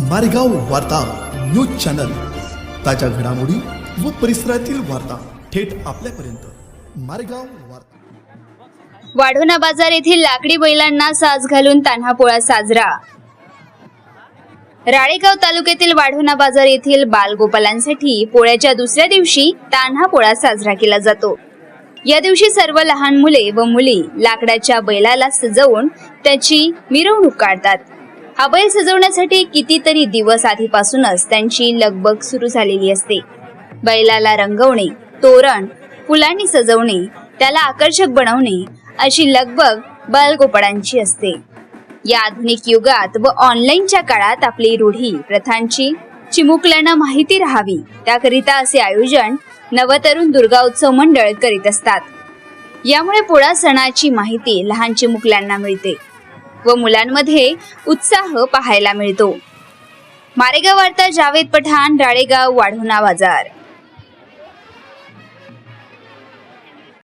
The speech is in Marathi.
मारेगाव वार्ता न्यूज चॅनल. ताज्या घडामोडी व परिसरातील वार्ता थेट आपल्यापर्यंत. मारेगाव वार्ता. वाढोणा बाजार येथील लाकडी बैलांना साज घालून तान्हापोळा साजरा. राळेगाव तालुक्यातील वाढोणा बाजार येथील बालगोपालांसाठी पोळ्याच्या दुसऱ्या दिवशी तान्हा पोळा साजरा केला जातो. या दिवशी सर्व लहान मुले व मुली लाकडाच्या बैलाला सजवून त्याची मिरवणूक काढतात. हा बैल सजवण्यासाठी कितीतरी दिवस आधीपासूनच त्यांची लगबग सुरू झालेली असते. बैलाला रंगवणे तोरण फुलांनी सजवणे त्याला आकर्षक बनवणे अशी लगबग बालगोपाळांची असते. या आधुनिक युगात व ऑनलाईनच्या काळात आपली रूढी प्रथांची चिमुकल्यांना माहिती राहावी त्याकरिता असे आयोजन नवतरुण दुर्गा उत्सव मंडळ करीत असतात. यामुळे पोळा सणाची माहिती लहान चिमुकल्यांना मिळते. व मुलांमध्ये उत्साह पाहायला मिळतो. मारेगाव वार्ता जावेद पठाण राळेगाव वाढोणा बाजार.